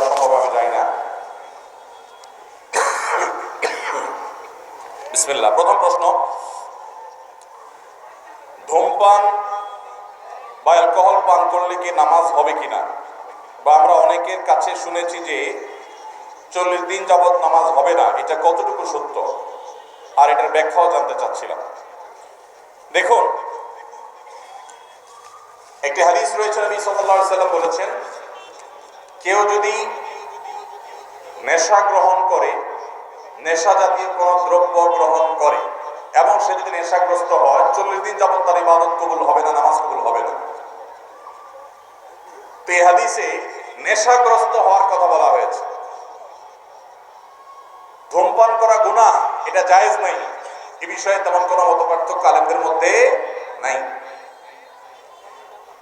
দেওয়া সম্ভব আমি জানি না? বিসমিল্লাহ। প্রথম প্রশ্ন। ধূমপান বা অ্যালকোহল পান করলে কি নামাজ হবে কিনা? বা আমরা অনেকের কাছে শুনেছি যে চল্লিশ দিন যাবৎ নামাজ হবে না, এটা কতটুকু সত্য? আর এটার ব্যাখ্যাও জানতে চাচ্ছিলাম। দেখুন, একটি হাদিস রয়েছে, নবী সাল্লাল্লাহু আলাইহি সাল্লাম বলেছেন কেউ যদি নেশা গ্রহণ করে, নেশা জাতীয় কোনো দ্রব্য গ্রহণ করে, এবং সে যদি নেশাগ্রস্ত হয়, চল্লিশ দিন যাবত তার ইবাদত কবুল হবে না, নামাজ কবুল হবে না। তো এই হাদিসে নেশাগ্রস্ত হওয়ার কথা বলা হয়েছে। ধূমপান করা গুনাহ, এটা জায়েজ নাই। এ বিষয়ে তেমন কোনো মত পার্থক্য আলেমদের মধ্যে নাই।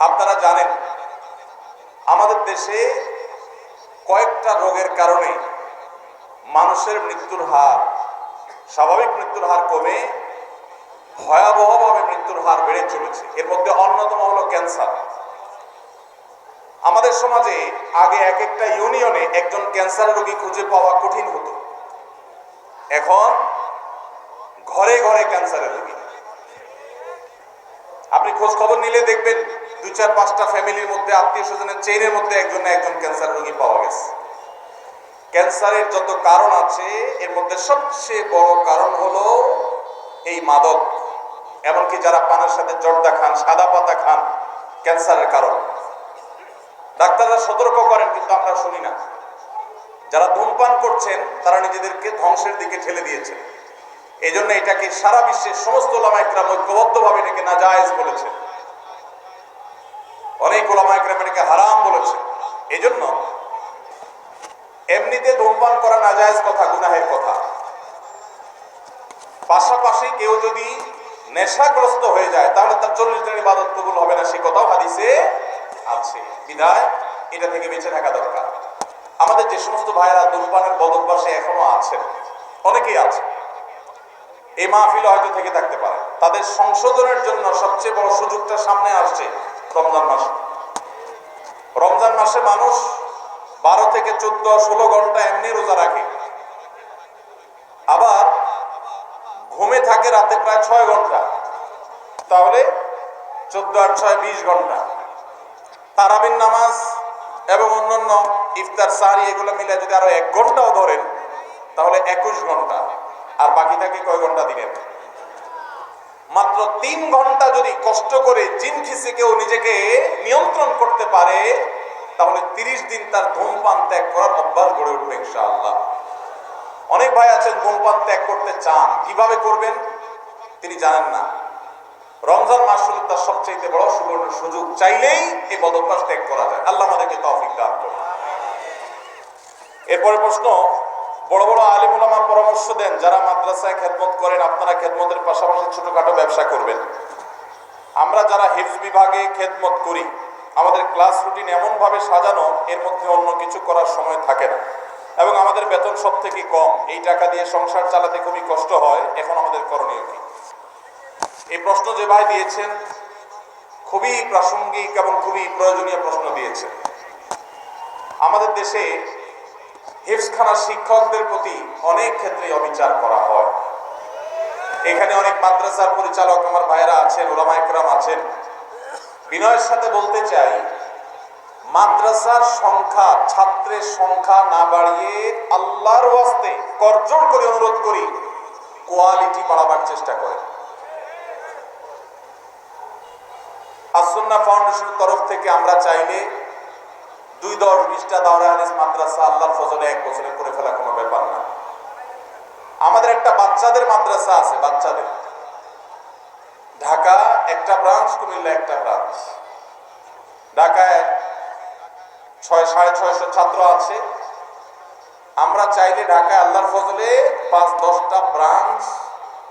আপনারা জানেন, আমাদের দেশে কয়েকটা রোগের কারণে মানুষের মৃত্যুর হার, স্বাভাবিক মৃত্যুর হার কমে, ভয়াবহভাবে মৃত্যুর হার বেড়ে চলেছে। এর মধ্যে অন্যতম হলো ক্যান্সার। আমাদের সমাজে আগে এক একটা ইউনিয়নে একজন ক্যান্সার রোগী খুঁজে পাওয়া কঠিন হতো। এখন ঘরে ঘরে ক্যান্সারের রোগী। আপনি খোঁজ খবর নিলে দেখবেন দুই চার পাঁচটা ফ্যামিলির মধ্যে, আত্মীয় স্বজনের চেইনের মধ্যে একজন না একজন ক্যান্সার রোগী পাওয়া গেছে। ক্যান্সারের যত কারণ আছে, এর মধ্যে সবচেয়ে বড় কারণ হলো এই মাদক। এমনকি যারা পানের সাথে জর্দা খান, সাদা পাতা খান ক্যান্সারের কারণ। ডাক্তাররা সতর্ক করেন, কিন্তু আমরা শুনি না। যারা ধূমপান করছেন, তারা নিজেদেরকে ধ্বংসের দিকে ঠেলে দিয়েছেন। এই জন্য এটাকে সারা বিশ্বের সমস্ত ওলামাইকরাম ঐক্যবদ্ধভাবে এটাকে নাজায়েজ বলেছেন। অনেক ওলামাইকরাম এটাকে হারাম বলেছেন এই জন্য এমনিতে ধূমপান করা নাজায়েজ কথা, গুনাহের কথা। পাশাপাশি কেউ যদি নেশাগ্রস্ত হয়ে যায়, তাহলে তার চল্লিশ দিনের ইবাদত কবুল হবে না, সে কথাও হাদিসে আছে। বিধায় এটা থেকে বেঁচে থাকা দরকার। আমাদের যে সমস্ত ভাইয়েরা ধূমপানের বদভ্যাসে এখনও আছেন, অনেকেই আছে। এই মাহফিল হয়তো থেকে থাকতে পারে। তাদের সংশোধনের জন্য সবচেয়ে বড় সুযোগটা সামনে আসছে রমজান মাসে। রমজান মাসে মানুষ বারো থেকে চোদ্দ, ষোলো ঘণ্টা এমনি রোজা রাখে। আবার ঘুমে থাকে রাতে প্রায় ছয় ঘণ্টা। তাহলে চোদ্দ, আট, ছয়, বিশ ঘণ্টা। তারাবিন নামাজ এবং অন্যান্য ইফতার সারি এগুলো মিলে যদি আরও এক ঘন্টাও ধরেন, তাহলে একুশ ঘণ্টা। আর বাকি থাকে কয় ঘণ্টা দিনের? মাত্র তিন ঘণ্টা যদি কষ্ট করে জিন খিসে কেউ নিজেকে নিয়ন্ত্রণ করতে পারে, তাহলে তিরিশ দিন তার ধূমপান ত্যাগ করার অভ্যাস গড়ে উঠবে ইনশাআল্লাহ। অনেক ভাই আছেন, ধূমপান ত্যাগ করতে চান। কীভাবে করবেন? তিনি জানেন না। রমজান মাস হলো তার সবচেয়ে বড় সুবর্ণ সুযোগ। চাইলেই এই বদভ্যাস ত্যাগ করা যায়। আল্লাহ আমাদেরকে তৌফিক দান করুন। এরপরে প্রশ্ন বড় বড় আলিম ওলামা পরামর্শ দেন, যারা মাদ্রাসায় খেদমত করেন, আপনারা খেদমতের পাশাপাশি ছোটখাটো ব্যবসা করবেন। আমরা যারা হিফজ বিভাগে খেদমত করি, আমাদের ক্লাস রুটিন এমনভাবে সাজানো, এর মধ্যে অন্য কিছু করার সময় থাকে না। এবং আমাদের বেতন সব থেকে কম, এই টাকা দিয়ে সংসার চালাতে খুবই কষ্ট হয়, এখন আমাদের করণীয় কি? এই প্রশ্ন যে ভাই দিয়েছেন, খুবই প্রাসঙ্গিক এবং খুবই প্রয়োজনীয় প্রশ্ন দিয়েছেন। আমাদের দেশে হিফসখানা শিক্ষকদের প্রতি অনেক ক্ষেত্রে অবিচার করা হয়। এখানে অনেক মাদ্রাসার পরিচালক আমার ভাইয়েরা আছেন, ওলামা একরাম আছেন। বিনয়ের সাথে বলতে চাই, মাদ্রাসার সংখ্যা, ছাত্রের সংখ্যা না বাড়িয়ে আল্লাহর ওয়াস্তে করজোর করে অনুরোধ করি, কোয়ালিটি বাড়াবার চেষ্টা করে আসন্না ফাউন্ডেশনের তরফ থেকে আমরা চাইলে দুই দশ বিশটা দাওরা মাদ্রাসা, আল্লাহর ফজলে এক বছরে করে ফেলা কোনো ব্যাপার না। আমাদের একটা বাচ্চাদের মাদ্রাসা আছে, বাচ্চাদের। ঢাকা একটা ব্রাঞ্চ কুমিল্লা একটা ব্রাঞ্চ ঢাকায় ছয়, সাড়ে ছয়শো ছাত্র আছে। আমরা চাইলে ঢাকায় আল্লাহর ফজলে পাঁচ, দশটা ব্রাঞ্চ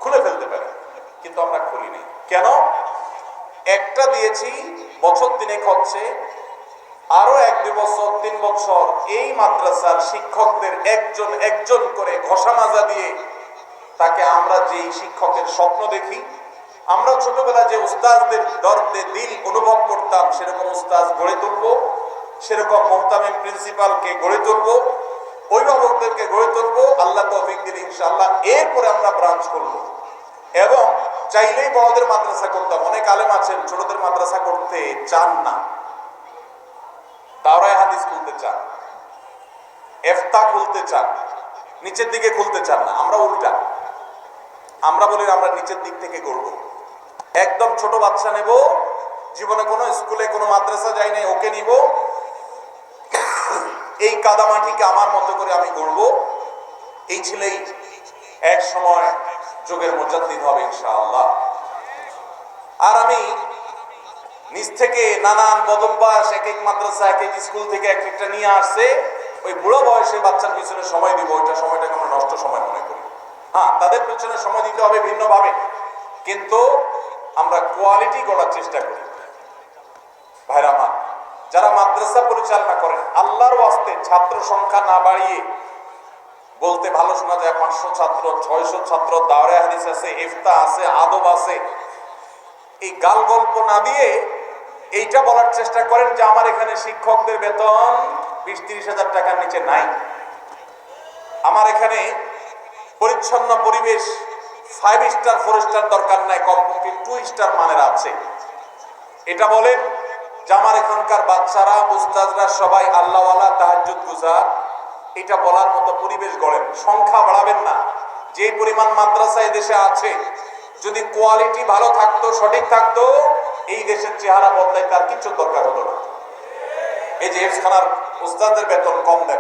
খুলে ফেলতে পারি, কিন্তু আমরা খুলিনি। কেন? একটা দিয়েছি, বছর তিনেক হচ্ছে আরও এক দুই বছর, তিন বছর এই মাদ্রাসার শিক্ষকদের একজন একজন করে ঘষা মাজা দিয়ে তাকে আমরা যেই শিক্ষকের স্বপ্ন দেখি, আমরা ছোটবেলা যে উস্তাজদের দর্দে দিল অনুভব করতাম, সেরকম উস্তাজ গড়ে তুলব, সেরকম মোহতামিম প্রিন্সিপালকে গড়ে তুলবো, অভিভাবকদেরকে গড়ে তুলবো, আল্লাহ তৌফিক দিলে ইনশাআল্লাহ এরপরে আমরা ব্রাঞ্চ করব। এবং চাইলেই বড়দের মাদ্রাসা করতাম, অনেক আলেম আছেন, ছোটদের মাদ্রাসা করতে চান না। খুলতে চান, এফতা খুলতে চান, নিচের দিকে খুলতে চান না, আমরা উল্টা। আমরা বলি, আমরা নিচের দিক থেকে করব একদম ছোট বাচ্চা নেব, জীবনে কোনো স্কুলে, কোনো মাদ্রাসা যাই নাই, ওকে নিব। এই কাদামাটিকে আমার মতো করে আমি গড়ব। এই ছেলেই এক সময় যোগের মুজাদ্দিদ হবে, ইনশাআল্লাহ। আর আমি নিচ থেকে নানান বদভ্যাস এক এক মাদ্রাসা, এক এক স্কুল থেকে এক একটা নিয়ে আসছে। ওই বুড়ো বয়সে বাচ্চার পিছনে সময় দিব, ওইটা সময়টাকে আমরা নষ্ট সময় মনে করি। হ্যাঁ তাদের পিছনে সময় দিতে হবে ভিন্নভাবে। কিন্তু আমরা কোয়ালিটি গড়ার চেষ্টা করি। ভাইরা আমার, যারা মাদ্রাসা পরিচালনা করেন, আল্লাহর ওয়াস্তে ছাত্র সংখ্যা না বাড়িয়ে বলতে ভালো শোনা যায়, পাঁচশো ছাত্র, ছয়শো ছাত্র, দাওরে হাদিস আছে, ইফতা আছে, আদব আছে। এই গাল গল্প না দিয়ে এইটা বলার চেষ্টা করেন যে আমার এখানে শিক্ষকদের বেতন বিশ তিরিশ হাজার টাকার নিচে নাই। আমার এখানে পরিচ্ছন্ন পরিবেশ ফাইভ স্টার ফোর স্টার দরকার নাই, কমপক্ষে টু স্টার মানের আছে। এটা বলেন যে আমার এখানকার বাচ্চারা, উস্তাদরা সবাই আল্লাহওয়ালা তাহাজ্জুদ গুজার এটা বলার মতো পরিবেশ গড়েন। সংখ্যা বাড়াবেন না। যে পরিমাণ মাদ্রাসা দেশে আছে, যদি কোয়ালিটি ভালো থাকতো, সঠিক থাকতো এই দেশের চেহারা বদলাই তার কিছু দরকার হতো না। এই যে এফখানার উস্তাদের বেতন কম দেন।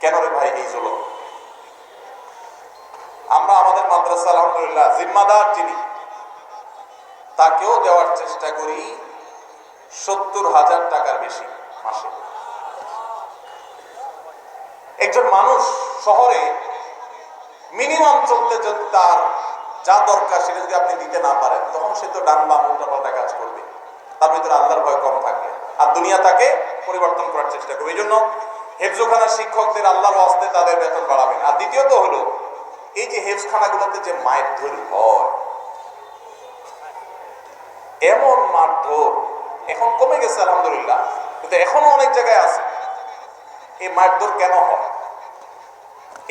কেন রে ভাই এই জুলুম? আমরা আমাদের মাদ্রাসা, আলহামদুলিল্লাহ, জিম্মাদার যিনি, তাকেও দেওয়ার চেষ্টা করি সত্তর হাজার টাকার বেশি মাসে। একজন মানুষ শহরে মিনিমাম চলতে যদি তার যা দরকার সেটা যদি আপনি দিতে না পারেন, তখন সে তো ডান বা উল্টাপাল্টা কাজ করবে। তার ভিতরে আল্লাহর ভয় কম থাকবে আর দুনিয়া তাকে পরিবর্তন করার চেষ্টা করবে। এই জন্য হেফজোখানার শিক্ষকদের আল্লাহর হস্তে তাদের বেতন বাড়াবেন। আর দ্বিতীয়ত হলো, এই যে হেফজখানাগুলোতে যে মায়ের ধরি হয়, এমন মারধর এখন কমে গেছে, আলহামদুলিল্লাহ। কিন্তু এখনও অনেক জায়গায় আছে। এই মারধর কেন হয়?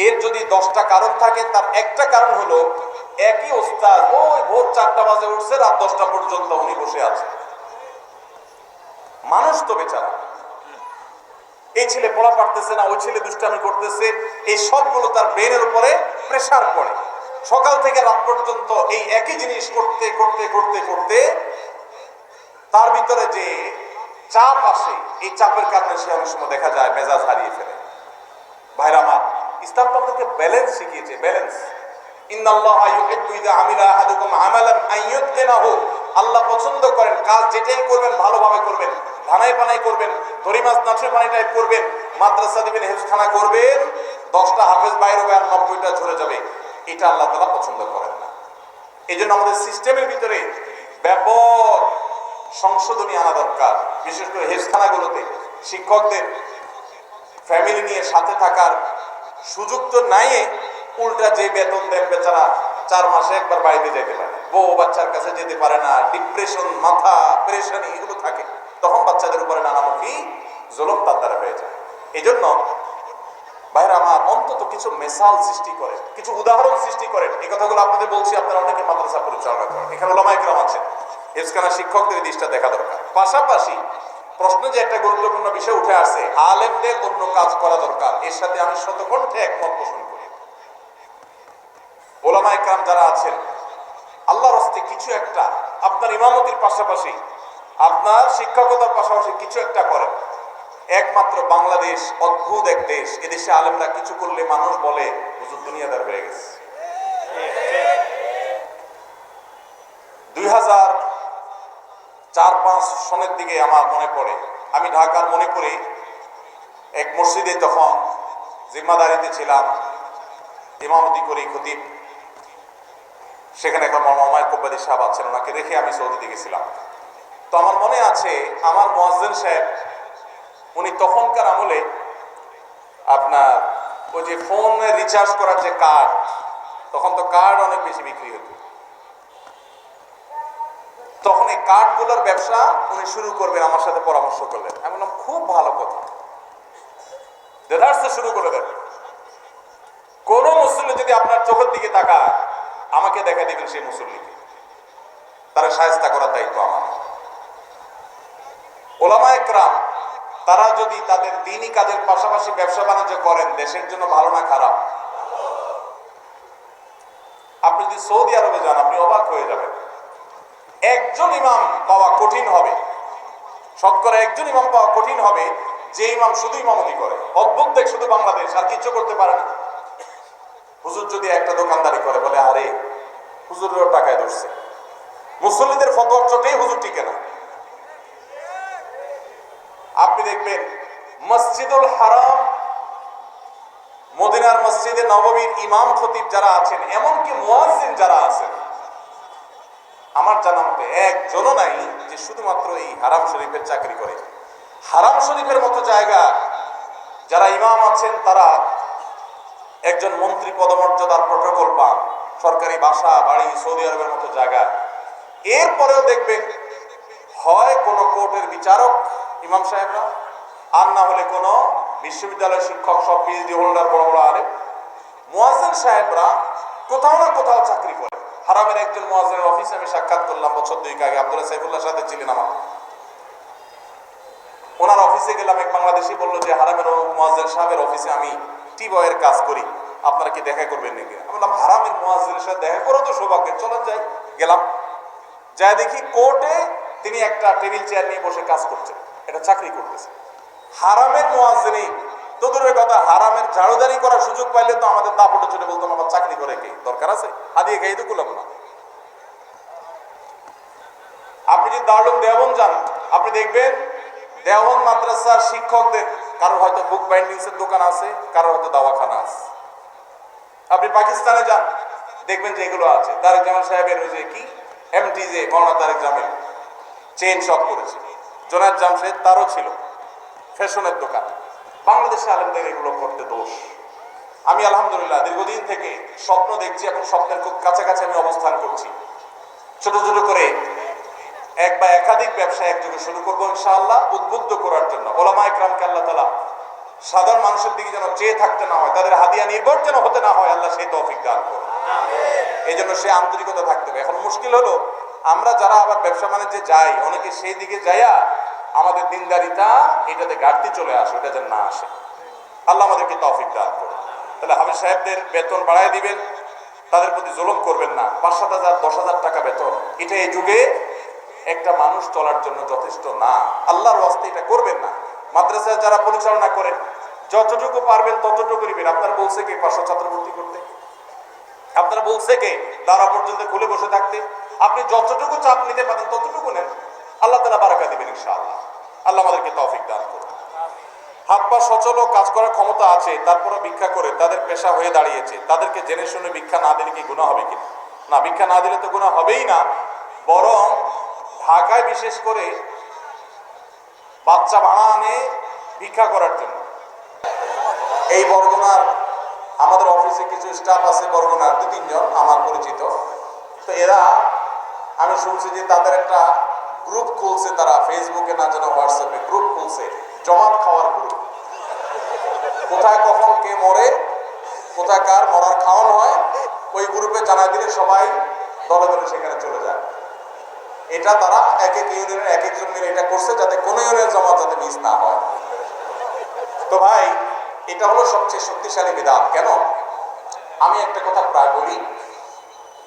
এর যদি দশটা কারণ থাকে, তার একটা কারণ হলো, একই ওস্তাদ ওই ভোর চারটা বাজে উঠছে, রাত দশটা পর্যন্ত উনি বসে আছে মানুষ তো বেচারা। এই ছেলে পড়া পারতেছে না, ওই ছেলে দুষ্টামি করতেছে, এই সবগুলো তার ব্রেনের উপরে প্রেসার পড়ে। সকাল থেকে রাত পর্যন্ত এই একই জিনিস করতে করতে করতে করতে তার ভিতরে যে চাপ আসে, এই চাপের কারণে সে অনেক সময় দেখা যায় মেজাজ হারিয়ে ফেলে। ভাইরা আমার ইসলাম তো ব্যালেন্স শিখিয়েছে ব্যালেন্স আল্লাহ পছন্দ করেন কাজ যেটাই করবেন ভালোভাবে করবেন ধানাই পানাই করবেন দড়ি মাছ নাচুর পানি টাইপ করবেন, মাদ্রাসা দিবেন হেফখানা করবেন, দশটা হাফেজ বাইরে হবে আর নব্বইটা ঝরে যাবে। এটা আল্লাহ তালা পছন্দ করেন না। এই জন্য আমাদের সিস্টেমের ভিতরে ব্যাপক সংশোধনী আনা দরকার, বিশেষ করে হেফখানাগুলোতে শিক্ষকদের, ফ্যামিলি নিয়ে সাথে থাকার সুযোগ তো নাই, উল্টা যে বেতন দেন বেচারা চার মাসে একবার বাড়িতে যেতে পারে। বউ বাচ্চার কাছে যেতে পারে না ডিপ্রেশন মাথা প্রেশানি এগুলো থাকে। তখন বাচ্চাদের উপরে নানামুখী জলম তার দ্বারা হয়ে যায়। এই জন্য ভাইরা, আমার অন্তত কিছু মেসাল সৃষ্টি করেন, কিছু উদাহরণ সৃষ্টি করেন। এই কথাগুলো আপনাদের বলছি, আপনারা অনেকে মাদ্রাসা পরিচালনা করেন। এখানে ওলামাইকরাম আছেন। হেফসখানা শিক্ষকদের দৃষ্টা দেখা দরকার। পাশাপাশি প্রশ্নে যে একটা গুরুত্বপূর্ণ বিষয় উঠে আসে, আলেমদের অন্য কাজ করা দরকার। এর সাথে আমি শতকণ্ঠে একমত পোষণ করি। ওলামা একরাম যারা আছেন, আল্লাহর হস্তে কিছু একটা আপনার ইমামতির পাশাপাশি, আপনার শিক্ষকতার পাশাপাশি কিছু একটা করেন। একমাত্র বাংলাদেশ অদ্ভুত এক দেশ। এদেশে আলেমরা কিছু করলে মানুষ বলে, হুজুর, দুনিয়াদার হয়ে গেছে। দুই হাজার চার পাঁচ সনের দিকে আমার মনে পড়ে। আমি ঢাকার মণিপুরে এক মসজিদে তখন জিম্মাদারিতে ছিলাম, ইমামতি করি খতিব। সেখানে এখন মামায় কব্বাদি সাহেব আছেন, ওনাকে রেখে আমি সৌদিতে গেছিলাম। তো আমার মনে আছে, আমার মোয়াজ্জেন সাহেব, উনি তখনকার আমলে আপনার ওই যে ফোনে রিচার্জ করার যে কার্ড তখন তো কার্ড অনেক বেশি বিক্রি হতো। তখন এই কাঠগুলোর ব্যবসা উনি শুরু করবেন আমার সাথে পরামর্শ করলেন। আমি বললাম, খুব ভালো কথা। শুরু করে দেন কোন মুসল্লি যদি আপনার চোখের দিকে তাকায়, আমাকে দেখা দিবেন সেই মুসল্লিকে। তারা সাহেস্তা করার দায়িত্ব আমার। ওলামা একরাম, তারা যদি তাদের দিনই কাজের পাশাপাশি ব্যবসা বাণিজ্য করেন, দেশের জন্য ভালো না খারাপ? আপনি যদি সৌদি আরবে যান, আপনি অবাক হয়ে যাবেন। একজন ইমাম পাওয়া কঠিন হবে। শতকরা একজন ইমাম পাওয়া কঠিন হবে, যে ইমাম শুধু ইমামতি করে। অদ্ভুত দেখ শুধু বাংলাদেশ, আর কিছু করতে পারে না। হুজুর যদি একটা দোকানদারি করে, বলে, আরে, হুজুরেরও টাকায় ধরছে। মুসল্লিদের ফতোয়ার চোটেই হুজুর টিকে না। আপনি দেখবেন, মসজিদুল হারাম, মদিনার মসজিদে নবমীর ইমাম খতিব যারা আছেন, এমনকি মুয়াজ্জিন যারা আছেন আমার জানা মতে একজনও নাই যে শুধুমাত্র এই হারাম শরীফের চাকরি করে। হারাম শরীফের মতো জায়গা, যারা ইমাম আছেন, তারা একজন মন্ত্রী পদমর্যাদার প্রটোকল পান। সরকারি বাসা, বাড়ি, সৌদি আরবের মতো জায়গা। এরপরেও দেখবেন, হয় কোনো কোর্টের বিচারক, ইমাম সাহেবরা, আর না হলে কোনো বিশ্ববিদ্যালয়ের শিক্ষক, সব পিএইচডি হোল্ডার বড় বড় আরে মোয়াজেন সাহেবরা কোথাও না কোথাও চাকরি করে। হারামের একজন মোয়াজেনের অফিসে আমি সাক্ষাৎ করলাম বছর দুই আগে। আব্দুল্লাহ সাইফুল্লাহ সাথে ছিলেন আমার। ওনার অফিসে গেলাম, এক বাংলাদেশি বলল যে, হারামের মোয়াজেন সাহেবের অফিসে আমি টি বয়ের কাজ করি। আপনারা কি দেখা করবেন নাকি? আমি বললাম, হারামের মোয়াজেনের সাথে দেখা করো তো সৌভাগ্য। চলেন যাই। গেলাম। যা দেখি কোর্টে তিনি একটা টেবিল চেয়ার নিয়ে বসে কাজ করছেন। এটা চাকরি করতেছে। হারামের মোয়াজেনি তো কথা হারামের ঝাড়ুদারি করার সুযোগ পাইলে তো আমাদের দাপটে চলে বলতাম আমার চাকরি করে কে? দরকার আছে? হাদিয়ে খেয়ে তো না। আপনি যদি দারুম দেওবন যান, আপনি দেখবেন দেওবন মাদ্রাসার শিক্ষকদের কারোর হয়তো বুক বাইন্ডিংস এর দোকান আছে, কারোর হয়তো দাওয়াখানা আছে। আপনি পাকিস্তানে যান, দেখবেন যে এগুলো আছে। তারেক জামাল সাহেবের ওই যে কি? এমটি যে মৌলানা তারেক জামিল। চেইন শপ করেছে। জোনাদ জামশেদ তারও ছিল। ফ্যাশনের দোকান। বাংলাদেশে আলেমদের এগুলো করতে দোষ। আমি আলহামদুলিল্লাহ দীর্ঘদিন থেকে স্বপ্ন দেখছি এবং স্বপ্নের খুব কাছাকাছি আমি অবস্থান করছি। ছোট ছোট করে এক বা একাধিক ব্যবসা একযোগে শুরু করব ইনশাআল্লাহ, উদ্বুদ্ধ করার জন্য। ওলামা ইকরামকে আল্লাহ তালা সাধারণ মানুষের দিকে যেন চেয়ে থাকতে না হয়, তাদের হাদিয়া নির্ভর যেন হতে না হয়, আল্লাহ সেই তৌফিক দান করে এই জন্য সে আন্তরিকতা থাকতে হবে। এখন মুশকিল হলো, আমরা যারা আবার ব্যবসা বাণিজ্যে যাই, অনেকে সেই দিকে যাইয়া আমাদের দিনদারিতা এটাতে ঘাটতি চলে আসে, ওটা যেন না আসে। আল্লাহ আমাদেরকে তৌফিক দান করে তাহলে হাবিজ সাহেবদের বেতন বাড়ায় দিবেন, তাদের প্রতি জুলুম করবেন না। পাঁচ সাত হাজার, দশ হাজার টাকা বেতন। এটা এই যুগে একটা মানুষ চলার জন্য যথেষ্ট না। আল্লাহর ওয়াস্তে এটা করবেন না। মাদ্রাসায় যারা পরিচালনা করেন, যতটুকু পারবেন ততটুকু নেবেন। আপনার বলছে কি পাঁচশো ছাত্র ভর্তি করতে? আপনারা বলছে কে? তারা পর্যন্ত খুলে বসে থাকতে। আপনি যতটুকু চাপ নিতে পারেন ততটুকু নেন। আল্লাহ তালা বারাকা দিবেন ইনশাআল্লাহ। আল্লাহ আমাদেরকে তৌফিক দান করুন। হাত পা সচল ও কাজ করার ক্ষমতা আছে তারপরে ভিক্ষা করে তাদের পেশা হয়ে দাঁড়িয়েছে, তাদেরকে জেনে শুনে ভিক্ষা না দিলে কি গুণা হবে কিনা? না, ভিক্ষা না দিলে তো গুণা হবেই না। বরং ঢাকায় বিশেষ করে বাচ্চা ভাড়া আনে ভিক্ষা করার জন্য। এই বরগুনার, আমাদের অফিসে কিছু স্টাফ আছে বরগুনার দু তিনজন আমার পরিচিত। তো এরা, আমি শুনছি যে তাদের একটা গ্রুপ খুলছে তারা ফেসবুকে না যেন হোয়াটসঅ্যাপে গ্রুপ খুলছে জমাত খাওয়ার গ্রুপ কোথায় কখন কে মরে, কোথায় কার মরার খাওয়ানো হয়, ওই গ্রুপে জানা দিলে সবাই দলে দলে সেখানে চলে যায়। এটা তারা এক এক ইউনিয়নের এক একজন মিলে এটা করছে যাতে কোনো ইউনিয়নের জমাত যাতে মিস না হয়। তো ভাই, এটা হলো সবচেয়ে শক্তিশালী বিধান। কেন? আমি একটা কথা প্রায় বলি,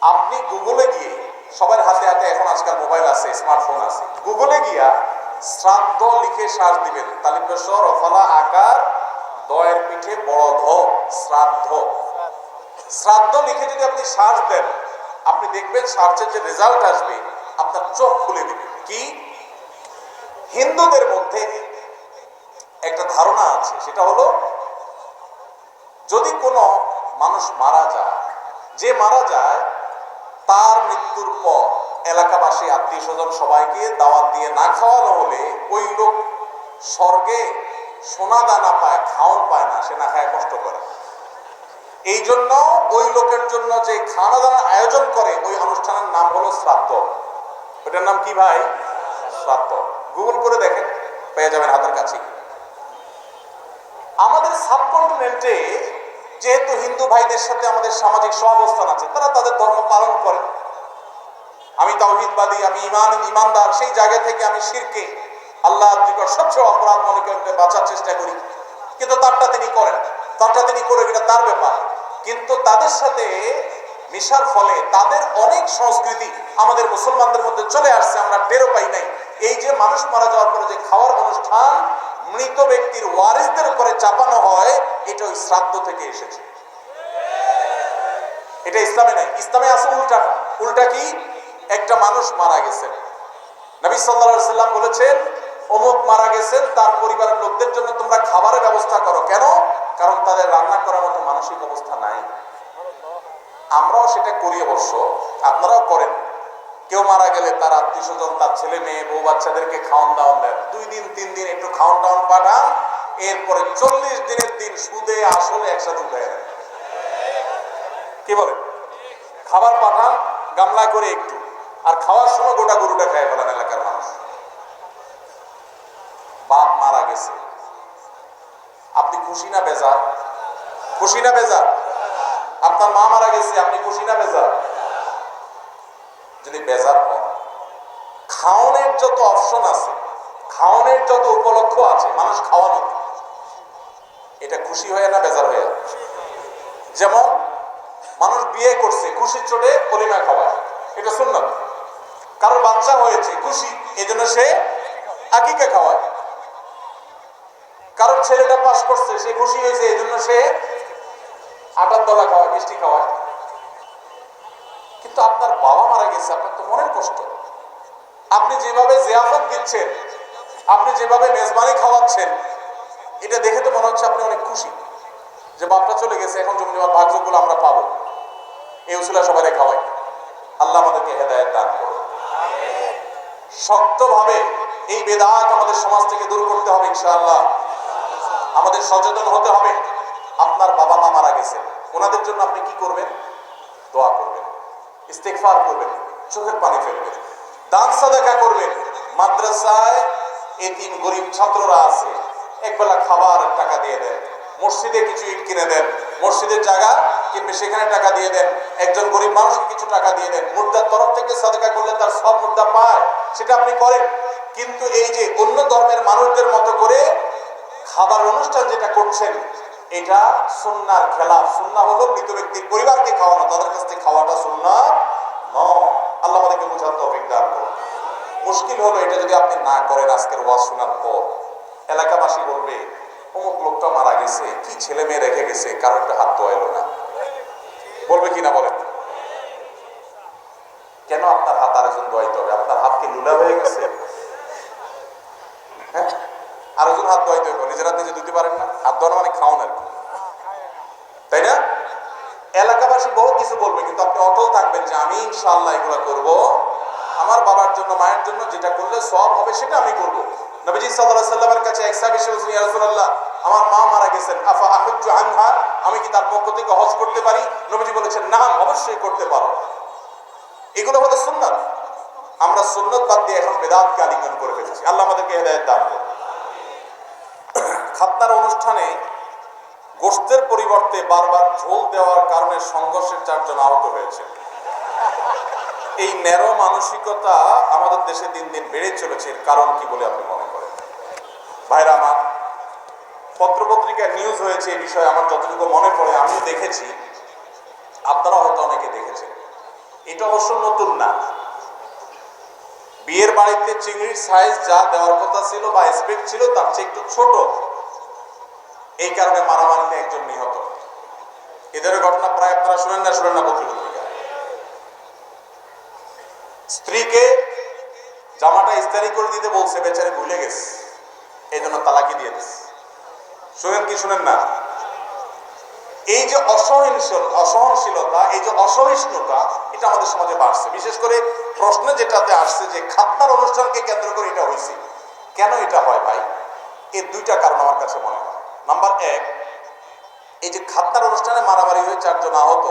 আপনি গুগলে গিয়ে সবার হাতে হাতে এখন আজকাল মোবাইল আছে, স্মার্টফোন আছে। গুগলে গিয়া শ্রাদ্ধ লিখে সার দিবেন। তালিমেশ্বর অফলা, আকার, দয়ের পিঠে বড় ধ, শ্রাদ্ধ। শ্রাদ্ধ লিখে যদি আপনি সার্চ দেন, আপনি দেখবেন সার্চের যে রেজাল্ট আসবে, আপনার চোখ খুলে দিবে। কি? হিন্দুদের মধ্যে একটা ধারণা আছে, সেটা হলো, যদি কোনো মানুষ মারা যায়, যে মারা যায় তার মৃত্যুর পর এলাকাবাসী আত্মীয় স্বজন সবাইকে দাওয়াত দিয়ে না খাওয়ানো হলে ওই লোক স্বর্গে সোনা দানা পায় খাওয়ান পায় না, সে না খায়, কষ্ট করে। এই জন্য ওই লোকের জন্য যে খানা দানা আয়োজন করে, ওই অনুষ্ঠানের নাম হলো শ্রাদ্ধ। ওটার নাম কি ভাই? শ্রাদ্ধ। গুগল করে দেখেন, পেয়ে যাবেন হাতের কাছে। আমাদের সাবকন্টিনেন্টে যেহেতু হিন্দু ভাইদের সাথে আমাদের সামাজিক সহাবস্থান আছে, তারা তাদের ধর্ম পালন করে। আমি তাওহিদবাদী, আমি ইমান ইমানদার সেই জায়গা থেকে আমি শিরকে আল্লাহ সবচেয়ে অপরাধ মনে করে বাঁচার চেষ্টা করি। কিন্তু তারটা তিনি করেন তারটা তিনি করে এটা তার ব্যাপার। কিন্তু তাদের সাথে মিশার ফলে তাদের অনেক সংস্কৃতি আমাদের মুসলমানদের মধ্যে চলে আসছে, আমরা টেরও পাই নাই। এই যে মানুষ মারা যাওয়ার পরে যে খাওয়ার অনুষ্ঠান মৃত ব্যক্তির ওয়ারিসদের উপরে চাপানো হয়, এটা ওই শ্রাদ্ধ থেকে এসেছে। এটা ইসলামে নাই। ইসলামে আছে উল্টা। উল্টা কি? একটা মানুষ মারা গেছেন। নবী সাল্লাল্লাহু সাল্লাম বলেছেন, অমুক মারা গেছেন, তার পরিবারের লোকদের জন্য তোমরা খাবারের ব্যবস্থা করো। কেন? কারণ তাদের রান্না করার মতো মানসিক অবস্থা নাই। আমরাও সেটা করি অবশ্য, আপনারাও করেন। কেউ মারা গেলে তার আত্মীয় স্বজন, তার ছেলে মেয়ে, বউ বাচ্চাদেরকে খাওয়ান দাওয়ান দেন। দুই দিন, তিন দিন একটু খাওয়ান টাওয়ান পাঠান, এরপরে চল্লিশ দিনের দিন সুদে আসলে একসাথে উঠে দেন। কি বলে? খাবার পাঠান, গামলা করে একটু। আর খাওয়ার সময় গোটা গরুটা খায় ফেলান এলাকার মানুষ। বাপ মারা গেছে। আপনি খুশি না বেজার? খুশি না বেজার? আপনার মা মারা গেছে, আপনি খুশি না বেজার? যদি বেজার হন খাওয়ানোর যত অপশন আছে খাওয়ানোর যত উপলক্ষ আছে, মানুষ খাওয়ানো এটা খুশি হয়ে না বেজার হয়ে? যেমন, মানুষ বিয়ে করছে, খুশির চোটে অলিমা খাওয়ায়। এটা শুনলাম কারোর বাচ্চা হয়েছে খুশি এই জন্য সে আকিকে খাওয়ায়। কারোর ছেলেটা পাস করছে, সে খুশি হয়েছে এই জন্য সে আটার দলা খাওয়ায়, মিষ্টি খাওয়ায়। কিন্তু আপনার বাবা মারা গেছে, আপনার তো মনের কষ্ট। আপনি যেভাবে জিয়াফত দিচ্ছেন, আপনি যেভাবে মেজবানি খাওয়াচ্ছেন, এটা দেখে তো মনে হচ্ছে আপনি অনেক খুশি যে বাপটা চলে গেছে, এখন জমি জমার ভাগ্যগুলো আমরা পাবো। এই উসুলা সবাই খাওয়াই। আল্লাহ আমাদেরকে হেদায়ত দান করুন। শক্তভাবে এই বেদাত আমাদের সমাজ থেকে দূর করতে হবে, ইনশাআল্লাহ। আমাদের সচেতন হতে হবে। আপনার বাবা মা মারা গেছে ওনাদের জন্য আপনি কি করবেন? দোয়া করবেন। ইস্তেগফার করবেন, চোখের পানি ফেলবেন। দান সাদাকা করবেন। মাদ্রাসায় এতিম গরিব ছাত্ররা আছে, একবেলা খাবার টাকা দিয়ে দেন। মসজিদে কিছু ইট কিনে দেন। মসজিদের জায়গা কিনবে, সেখানে টাকা দিয়ে দেন। একজন গরিব মানুষকে কিছু টাকা দিয়ে দেন। মুদ্রার তরফ থেকে সাদাকা করলে তার সব মুদ্রা পায়, সেটা আপনি করেন। কিন্তু এই যে অন্য ধর্মের মানুষদের মতো করে খাবার অনুষ্ঠান যেটা করছেন এটা সুন্নার খেলা সুন্না হলো মৃত ব্যক্তির পরিবারকে খাওয়ানো, তাদের কাছ থেকে খাওয়াটা সুন্না নয়। আল্লাহ আমাদেরকে বোঝার তৌফিক দান করুন। মুশকিল হলো এটা যদি আপনি না করেন, আজকের ওয়াজ শোনার পর। এলাকাবাসী বলবে, অমুক লোকটা মারা গেছে, কি ছেলে মেয়ে রেখে গেছে কারও একটা হাত দোয়াইলো না। বলবে কি না বলেন? কেন আপনার হাত আরেকজন দোয়াইতে হবে? আপনার হাত কি লুলা হয়ে গেছে? হ্যাঁ? আরেকজন হাত দোয়াইতে হবে নিজের হাত নিজে দিতে পারেন না। হাত দোয়ানো মানে খাওয়ান আর তাই না? এলাকাবাসী বহু কিছু বলবে, কিন্তু আপনি অটল থাকবেন যে আমি ইনশাআল্লাহ এগুলো করব। আমার বাবার জন্য, মায়ের জন্য যেটা করলে সব হবে, সেটা আমি করব। নবীজি আলাইহি সাল্লামের কাছে এক সাহাবী এসে বলছেন আমার মা মারা গেছেন, আফা আহুজ্জু আনহা? আমি কি তার পক্ষ থেকে হজ করতে পারি? নবীজি বলেছেন, না, অবশ্যই করতে পারো। এগুলো হলো সুন্নাত। আমরা সুন্নত বাদ দিয়ে এখন বেদাতকে আলিঙ্গন করে ফেলেছি। আল্লাহ আমাদেরকে হেদায়েত দান করুন। খাতনার অনুষ্ঠানে গোষ্ঠের পরিবর্তে বারবার ঝোল দেওয়ার কারণে সংঘর্ষের চারজন আহত হয়েছে। এই ন্যারো মানসিকতা আমাদের দেশে দিন দিন বেড়ে চলেছে কারণ কি বলে আপনি মনে করেন? ভাইরা আমার, পত্রপত্রিকায় নিউজ হয়েছে এই বিষয়ে আমার যতটুকু মনে পড়ে আমি দেখেছি। আপনারা হয়তো অনেকে দেখেছেন। এটা অবশ্য নতুন না। বিয়ের বাড়িতে চিংড়ির সাইজ যা দেওয়ার কথা ছিল বা এক্সপেক্ট ছিল, তার চেয়ে একটু ছোট। এই কারণে মারামারিতে একজন নিহত। এদের ঘটনা প্রায় আপনারা শুনেন না শুনেন না স্ত্রীকে জামাটা ইস্তারি করে দিতে বলছে, বেচারে ভুলে গেছে। এই জন্য তালাকি দিয়ে দিচ্ছে শুনেন কি শুনেন না? এই যে অসহনশীল অসহনশীলতা, এই যে অসহিষ্ণুতা, এটা আমাদের সমাজে বাড়ছে। বিশেষ করে প্রশ্নে যেটাতে আসছে যে খাতনার অনুষ্ঠানকে কেন্দ্র করে এটা হয়েছে। কেন এটা হয় ভাই? এর দুইটা কারণ আমার কাছে মনে হয়। নাম্বার এক, এই যে খাতনার অনুষ্ঠানে মারামারি হয়ে চারজন আহত,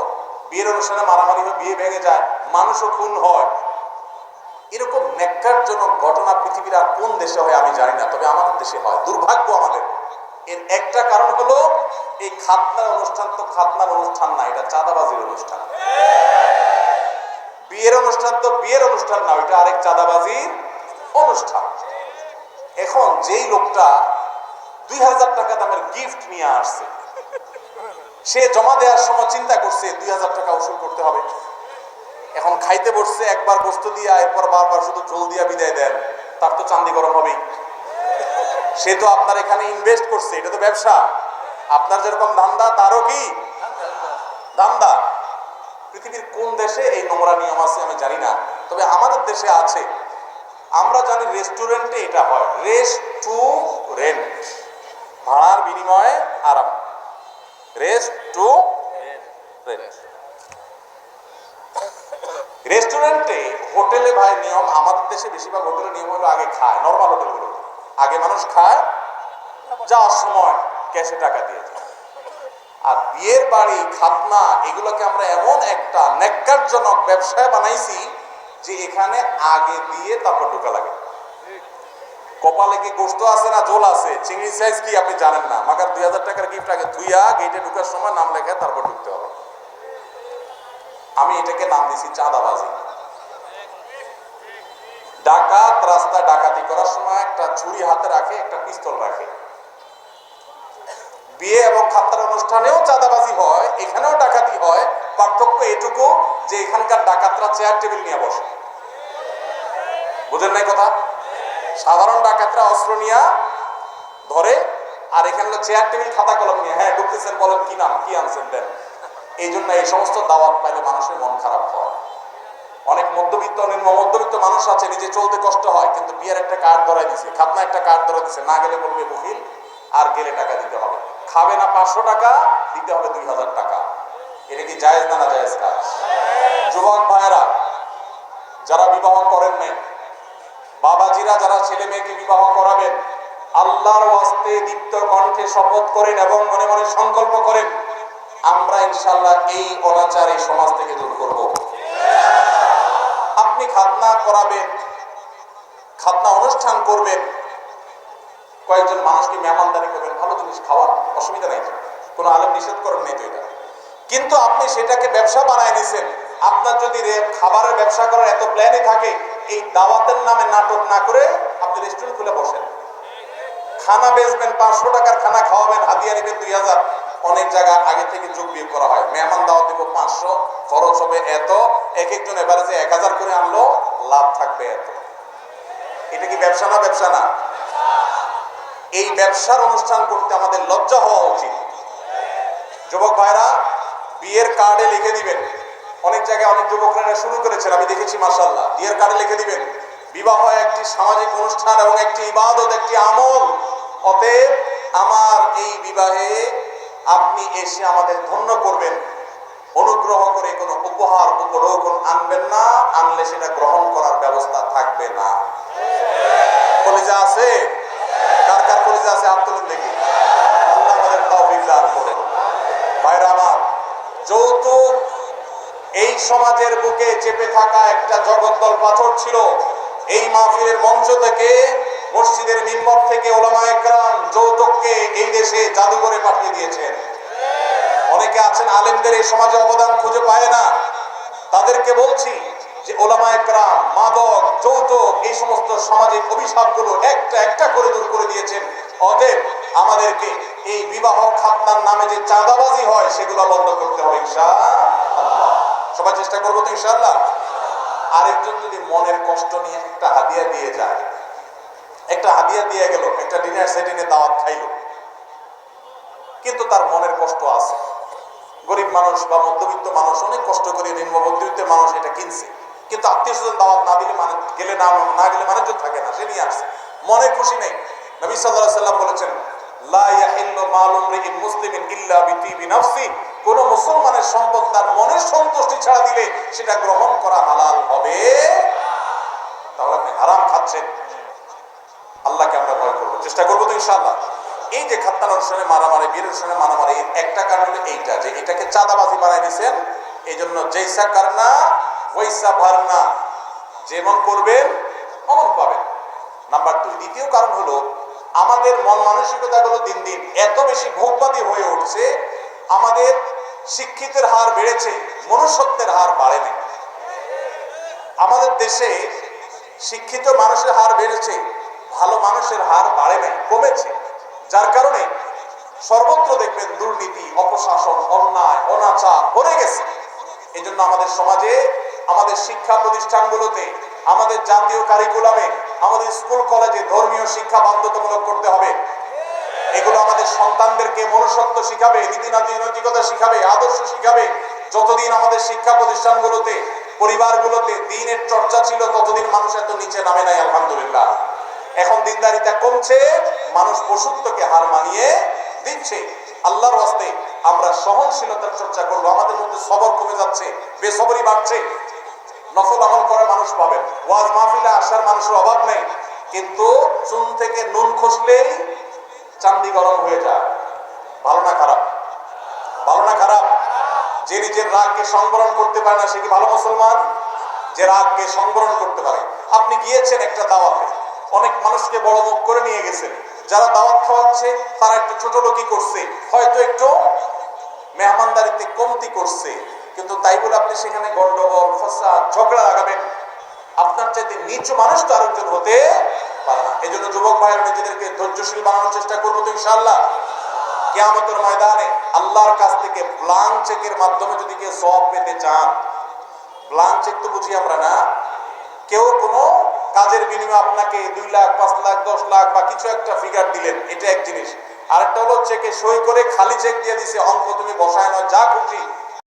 বিয়ের অনুষ্ঠানে মারামারি হয়ে বিয়ে ভেঙে যায়, মানুষও খুন হয়। এরকম ন্যাক্কারজনক ঘটনা পৃথিবীর আর কোন দেশে হয় আমি জানি না, তবে আমাদের দেশে হয়। দুর্ভাগ্য আমাদের। এর একটা কারণ হলো, এই খাতনার অনুষ্ঠান তো খাতনার অনুষ্ঠান না, এটা চাঁদাবাজির অনুষ্ঠান। বিয়ের অনুষ্ঠান তো বিয়ের অনুষ্ঠান না, ওইটা আরেক চাঁদাবাজির অনুষ্ঠান। এখন যেই লোকটা দুই হাজার টাকা দামের গিফট নিয়ে আসছে। সে জমা দেওয়ার সময় চিন্তা করছে, দুই হাজার টাকা উসুল করতে হবে। এখন খাইতে বসছে, একবার বস্তু দিয়া, এরপর বারবার শুধু ঝোল দিয়া বিদায় দেন। তার তো চান্দি গরম হবেই। সে তো আপনার এখানে ইনভেস্ট করছে, এটা তো ব্যবসা। আপনার যেরকম ধান্দা, তারও কি? ধান্দা। পৃথিবীর কোন দেশে এই নোংরা নিয়ম আছে আমি জানি না, তবে আমাদের দেশে আছে। আমরা জানি রেস্টুরেন্টে এটা হয়। রেস্ট টু রেন্ট ভাড়ার বিনিময়ে আরাম রেস্ট টু রেন্ট রেস্টুরেন্টে হোটেলে ভাই নিয়ম, আমাদের দেশে বেশিরভাগ হোটেলের নিয়ম হলো আগে খায় নর্মাল হোটেলগুলো আগে মানুষ খায়, যাওয়ার সময় ক্যাশে টাকা দিয়ে যায় আর বিয়ের বাড়ি, খাতনা, এগুলোকে আমরা এমন একটা ন্যাক্কারজনক ব্যবসায় বানাইছি যে এখানে আগে দিয়ে তারপর ঢোকা লাগে। কপালে কি গোস্ত আছে না জোল আছে? চিংড়ি সাইজ কি আপনি জানেন না? মাগার দুই হাজার টাকার গিফট আগে ধুইয়া গেটে ঢুকার সময় নাম লেখায় তারপর ঢুকতে হবে। আমি এটাকে নাম দিছি চাঁদাবাজি। ডাকাত রাস্তায় ডাকাতি করার সময় একটা ছুরি হাতে রাখে, একটা পিস্তল রাখে। বিয়ে এবং খাতার অনুষ্ঠানেও চাঁদাবাজি হয়, এখানেও ডাকাতি হয়। পার্থক্য এটুকু যে এখানকার ডাকাতরা চেয়ার টেবিল নিয়ে বসে। বুঝেন নাই কথা? সাধারণ ডাকাতরা অস্ত্র নিয়ে ধরে, আর এখানে হলো চেয়ার টেবিল খাতা, কলম নিয়ে। হ্যাঁ ঢুকতেছেন, বলেন, কি নাম? কি আনছেন? দেন। এই জন্য এই সমস্ত দাওয়াত পাইলে মানুষের মন খারাপ হয়। অনেক মধ্যবিত্ত, নিম্ন মধ্যবিত্ত মানুষ আছে, নিজে চলতে কষ্ট হয়, কিন্তু বিয়ের একটা কার্ড ধরাই দিছে, খাতনা একটা কার্ড ধরাই দিছে। না গেলে বলবে বকিল আর গেলে টাকা দিতে হবে। খাবে না পাঁচশো টাকা, দিতে হবে দুই হাজার টাকা। এটা কি জায়েজ না না জায়েজ কাজ? যুবক ভাইয়েরা, যারা বিবাহ করেন নাই বাবাজিরা যারা ছেলে মেয়েকে বিবাহ করাবেন, আল্লাহর ওয়াস্তে দীপ্ত কণ্ঠে শপথ করেন এবং মনে মনে সংকল্প করেন, আমরা ইনশাল্লাহ এই অনাচার এই সমাজ থেকে দূর করব। আপনি খাতনা করাবেন, খাতনা অনুষ্ঠান করবেন, কয়েকজন মানুষকে মেহমানদারি করবেন, ভালো জিনিস খাওয়ার অসুবিধা নাই। কোনো আলেম নিষেধ করেন নেই তো এটা। কিন্তু আপনি সেটাকে ব্যবসা বানায় নিছেন। আপনার যদি খাবারের ব্যবসা করার এত প্ল্যানই এই দাওয়াতের নামে নাটক না করে আপনি রেস্টুরেন্ট খুলে বসেন। খানা বেচবেন, পাঁচশো টাকার খানা খাওয়াবেন হাতিয়া নেবেন দুই হাজার। অনেক জায়গা আগে থেকে যোগ বিয়োগ করা হয়। মেহমান দাওয়াত দিব পাঁচশো, খরচ হবে এত। এক একজন এবারে যে এক হাজার করে আনলো, লাভ থাকবে এত। এটা কি ব্যবসা না ব্যবসা না? এই ব্যবসার অনুষ্ঠান করতে আমাদের লজ্জা হওয়া উচিত। যুবক ভাইরা, বিয়ের কার্ডে লিখে দিবেন। অনেক জায়গায় অনেক যুবকরা শুরু করেছেন, আমি দেখেছি মাসাল্লাহ বিয়ের কার্ডে লিখে দিবেন, বিবাহ একটি সামাজিক অনুষ্ঠান এবং একটি ইবাদত, একটি আমল। অতএব আমার এই বিবাহে আপনি এসে আমাদের ধন্য করবেন। অনুগ্রহ করে কোনো উপহার উপঢৌকন আনবেন না, আনলে সেটা গ্রহণ করার ব্যবস্থা থাকবে না। কলেজে আছে? কার কার কলেজে আছে? হাত তুলুন দেখি। আল্লাহ আমাদের তৌফিক করেন। ভাইরা আমার, যৌতুক সমাজের বুকে চেপে থাকা একটা জগদ্দল পাথর ছিল। এই মাহফিলের মঞ্চ থেকে, মসজিদের মিম্বর থেকে ওলামা একরাম যৌতুককে এই দেশে জাদুঘরে পাঠিয়ে দিয়েছেন। অনেকে আছেন আলেমদের এই সমাজে অবদান খুঁজে পায় না। তাদেরকে বলছি যে, ওলামা একরাম, মাদক, যৌতুক, এই সমস্ত সামাজিক অভিশাপগুলো একটা একটা করে দূর করে দিয়েছেন। অতএব আমাদেরকে এই বিবাহ খাতনার নামে যে চাঁদাবাজি হয়, সেগুলো বন্ধ করতে হবে, ইনশাআল্লাহ। সবাই চেষ্টা করব তো ইনশাআল্লাহ। আরেকজন যদি মনের কষ্ট নিয়ে একটা হাদিয়া দিয়ে যায়, একটা হাদিয়া দিয়ে গেল, একটা ডিনার সেটিংয়ে দাওয়াত খাইলো, কিন্তু তার মনের কষ্ট আছে। গরিব মানুষ বা মধ্যবিত্ত মানুষ, অনেক কষ্ট করে নিম্ন মধ্যবিত্তের মানুষ এটা কিনছে। কিন্তু আত্মীয় স্বজন দাওয়াত না দিলে মানে গেলে না না গেলে মানুষ থাকে না, সে নিয়ে আসছে। মনে খুশি নেই। নবী সাল্লাল্লাহু সাল্লাম বলেছেন কোন মুসলমানের সম্পদ তার মনের সন্তুষ্টি ছাড়া দিলে সেটা গ্রহণ করা হালাল হবে। তাহলে আপনি হারাম খাচ্ছেন। আল্লাহকে আমরা ভয় করব। চেষ্টা করব তো ইনশাআল্লাহ। এই যে খাত্তার অনুষ্ঠানে মারামারি বীর অনুষ্ঠানে মারামারি, একটা কারণ হলো এইটা যে এটাকে চাঁদাবাজি বানাই দিয়েছেন। এই জন্য জৈসা কারনা ওইসা ভারনা। যেমন করবেন, অমন পাবেন। নাম্বার দুই, দ্বিতীয় কারণ হলো আমাদের মন মানসিকতাগুলো দিন দিন এত বেশি ভোগবাদী হয়ে উঠছে, আমাদের শিক্ষিতের হার বেড়েছে, মনুষ্যত্বের হার বাড়েনি। আমাদের দেশে শিক্ষিত মানুষের হার বেড়েছে, ভালো মানুষের হার বাড়ে নাই কমেছে। যার কারণে সর্বত্র দেখবেন দুর্নীতি, অপশাসন, অন্যায়, অনাচার ভরে গেছে। এই আমাদের সমাজে, আমাদের শিক্ষা প্রতিষ্ঠানগুলোতে, আমাদের জাতীয় কারিকুলামে আমাদের স্কুল, কলেজে ধর্মীয় শিক্ষা বাধ্যতামূলক করতে হবে। এগুলো আমাদের সন্তানদেরকে মনুষ্যত্ব শিখাবে নীতি নৈতিকতা শিখাবে, আদর্শ শিখাবে। যতদিন আমাদের শিক্ষা প্রতিষ্ঠানগুলোতে, পরিবারগুলোতে দিনের চর্চা ছিল, ততদিন মানুষ এত নিচে নামে নাই, আলহামদুলিল্লাহ। এখন দিনদারিতা কমছে, মানুষ পশুত্বকে হার মানিয়ে দিচ্ছে। আল্লাহর হস্তে আমরা সহনশীলতার চর্চা করব, আমাদের মধ্যে সবর কমে যাচ্ছে, বেসবরই বাড়ছে। নফল আমল করে মানুষ পাবেন ওয়াজ মাহফিলে আসার মানুষের অভাব নেই, কিন্তু চুন থেকে নুন খসলেই চান্দি গরম হয়ে যায়। ভালো না খারাপ? ভালো না খারাপ? যে নিজের রাগকে সংবরণ করতে পারে না, সে কি ভালো মুসলমান? যে রাগকে সংবরণ করতে পারে। আপনি গিয়েছেন একটা দাওয়াতে, অনেক মানুষকে বড় মুখ করে নিয়ে গেছেন। যারা দাওয়াত খাওয়াচ্ছে, তারা একটু ছোট লোকই করছে, হয়তো একটু মেহমানদারিতে কমতি করছে। কিন্তু তাই বলে আপনি সেখানে গন্ডগোল, ফসাদ, ঝগড়া লাগাবেন। আপনার চাইতে নিচু মানুষ তো আরেকজন হতে পারে না। এই জন্য যুবক ভাইয়ের, নিজেদেরকে ধৈর্যশীল বানানোর চেষ্টা করব তো ইনশাল্লাহ কেয়ামতের ময়দানে আল্লাহর কাছ থেকে ব্লাঙ্ক চেকের মাধ্যমে যদি কেউ সব পেতে চান ব্লাঙ্ক চেক তো বুঝি আমরা না? কেউ কোনো কাজের বিনিময়ে আপনাকে দুই লাখ, পাঁচ লাখ, দশ লাখ বা কিছু একটা ফিগার দিলেন, এটা এক জিনিস। আরেকটা হলো চেকে সই করে খালি চেক দিয়ে দিছে, অঙ্ক তুমি বসায় না যা খুশি।